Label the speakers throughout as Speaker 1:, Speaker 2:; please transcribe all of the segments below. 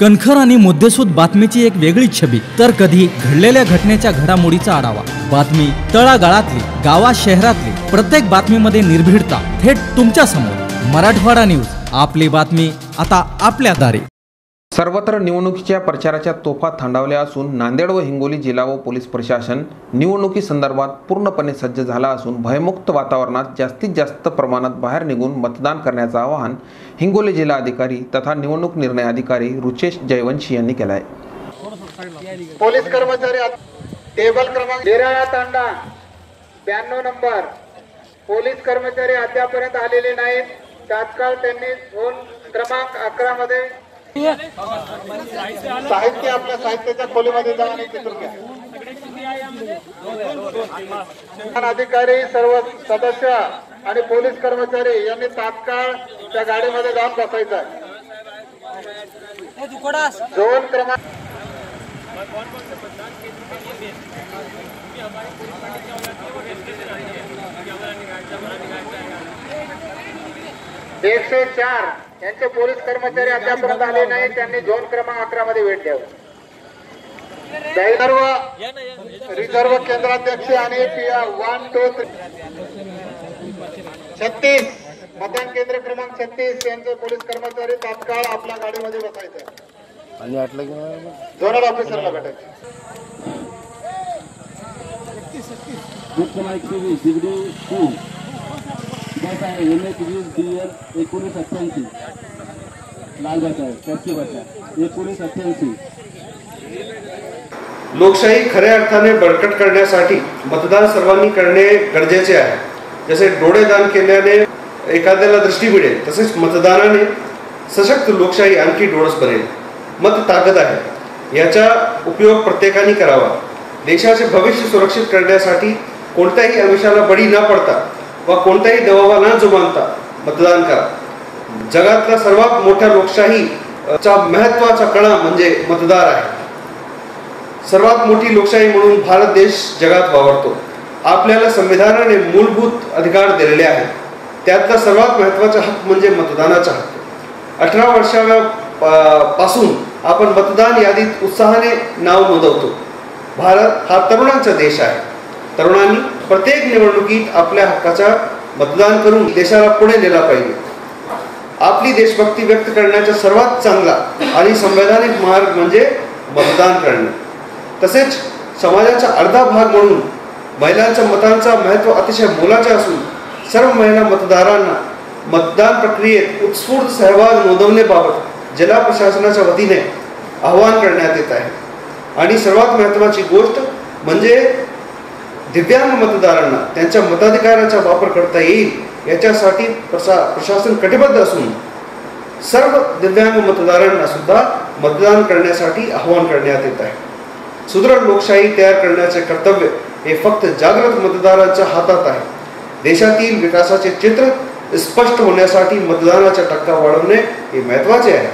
Speaker 1: कणखर आणि मुद्देसूद बातमीची एक वेगळी छबी. तर कधी घडलेल्या घटनेच्या घडामोडीचा आढावा. बातमी तळागाळातली गावा शहरातली प्रत्येक बातमीमध्ये निर्भीडता थेट तुमच्यासमोर मराठवाडा न्यूज आपली बातमी आता आपल्या दारी.
Speaker 2: सर्वत्र निवडणुकीच्या प्रचाराच्या तोफा थंडावल्या असून नांदेड व हिंगोली जिल्हा व पोलीस प्रशासन निवडणुकीसंदर्भात पूर्णपणे सज्ज झाला असून भयमुक्त वातावरणात जास्तीत जास्त प्रमाणात बाहेर निघून मतदान करण्याचं आवाहन हिंगोली जिल्हा अधिकारी तथा निवडणूक निर्णय अधिकारी रुचेश जयवंशी यांनी केलं आहे
Speaker 3: पोलीस कर्मचारी टेबल क्रमांक तांडा ब्याण्णव नंबर. पोलीस कर्मचारी अद्यापर्यंत आलेले नाहीत. तात्काळ त्यांनी फोन क्रमांक अकरा मध्ये साहित्य आपल्या साहित्याच्या खोलीमध्ये जाऊन आणि चित्र घ्या. अधिकारी सर्व सदस्य आणि पोलीस कर्मचारी यांनी तात्काळ त्या गाडीमध्ये जाऊन बसायचं आहे. झोन क्रमांक एकशे चार. यांचे पोलीस कर्मचारी अद्यापर्यंत आले नाही त्यांनी झोन क्रमांक अकरा मध्ये भेट द्यावी. रिझर्व रिझर्व केंद्राध्यक्ष आणि वन टू थ्री. छत्तीस. मतदान केंद्र क्रमांक छत्तीस. यांचे पोलीस कर्मचारी तात्काळ आपल्या गाडीमध्ये बसायचे.
Speaker 4: आणि आटलं की
Speaker 3: झोनल ऑफिसरला भेटायचे.
Speaker 5: बुक क्रमांक तेवीस डिग्री टू. बस आहे एम एच वीस डी एल एकोणीस अठ्ठ्याऐंशी. लाल बस आहे टॅक्सी बस आहे एकोणीस अठ्ठ्याऐंशी.
Speaker 6: लोकशाही खऱ्या अर्थाने बळकट करण्यासाठी मतदान सर्वांनी करणे गरजेचे आहे. जसे डोळेदान केल्याने एखाद्याला दृष्टी मिळेल तसेच मतदानाने सशक्त लोकशाही आणखी डोळस बनेल. मत ताकद आहे. याचा उपयोग प्रत्येकाने करावा. देशाचे भविष्य सुरक्षित करण्यासाठी कोणत्याही आमिषाला बळी न पडता व कोणत्याही दबावा न जुमानता मतदान करा. जगातला सर्वात मोठ्या लोकशाही चा महत्त्वाचा कणा म्हणजे मतदार आहे. सर्वात मोठी लोकशाही म्हणून भारत देश जगात वावरतो. आपल्याला संविधानाने मूलभूत अधिकार दिलेले आहेत. त्यातला सर्वात महत्त्वाचा हक्क म्हणजे मतदानाचा हक्क. अठरा वर्षा पासून आपण मतदान यादीत उत्साहाने नाव नोंदवतो. भारत हा तरुणांचा देश आहे. तरुणांनी प्रत्येक निवडणुकीत आपल्या हक्काचा मतदान करून देशाला पुढे नेला पाहिजे. आपली देशभक्ती व्यक्त करण्याचा सर्वात चांगला आणि संवैधानिक मार्ग म्हणजे मतदान करणे. तसेच समाजाचा अर्धा भाग म्हणून महिलांच्या मतांचा महत्त्व अतिशय मोलाचे असून सर्व महिला मतदारांना मतदान प्रक्रियेत उत्स्फूर्त सहभाग नोंदवण्याबाबत जिल्हा प्रशासनाच्या वतीने आवाहन करण्यात येत आहे. आणि सर्वात महत्त्वाची गोष्ट म्हणजे दिव्यांग मतदारांना त्यांच्या मताधिकाराचा वापर करता येईल याच्यासाठी प्रसा प्रशासन कटिबद्ध असून सर्व दिव्यांग मतदारांना सुद्धा मतदान करण्यासाठी आवाहन करण्यात येत आहे. सुदृढ लोकशाही तयार करण्याचे कर्तव्य हे फक्त जागृत मतदारांच्या हातात आहे. देशातील विकासाचे चित्र स्पष्ट होण्यासाठी मतदानाचा टक्का वाढवणे हे महत्त्वाचे आहे.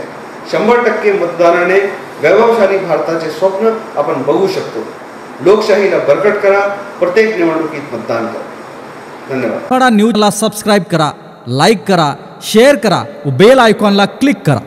Speaker 6: शंभर टक्के मतदानाने वैभवशाली भारताचे स्वप्न आपण बघू शकतो. लोकशाहीला बरकट करा प्रत्येक निवडणुकीत मतदान करा धन्यवाद
Speaker 1: मराठवाडा न्यूजला सबस्क्राईब करा लाईक करा शेअर करा व बेल आयकॉनला क्लिक करा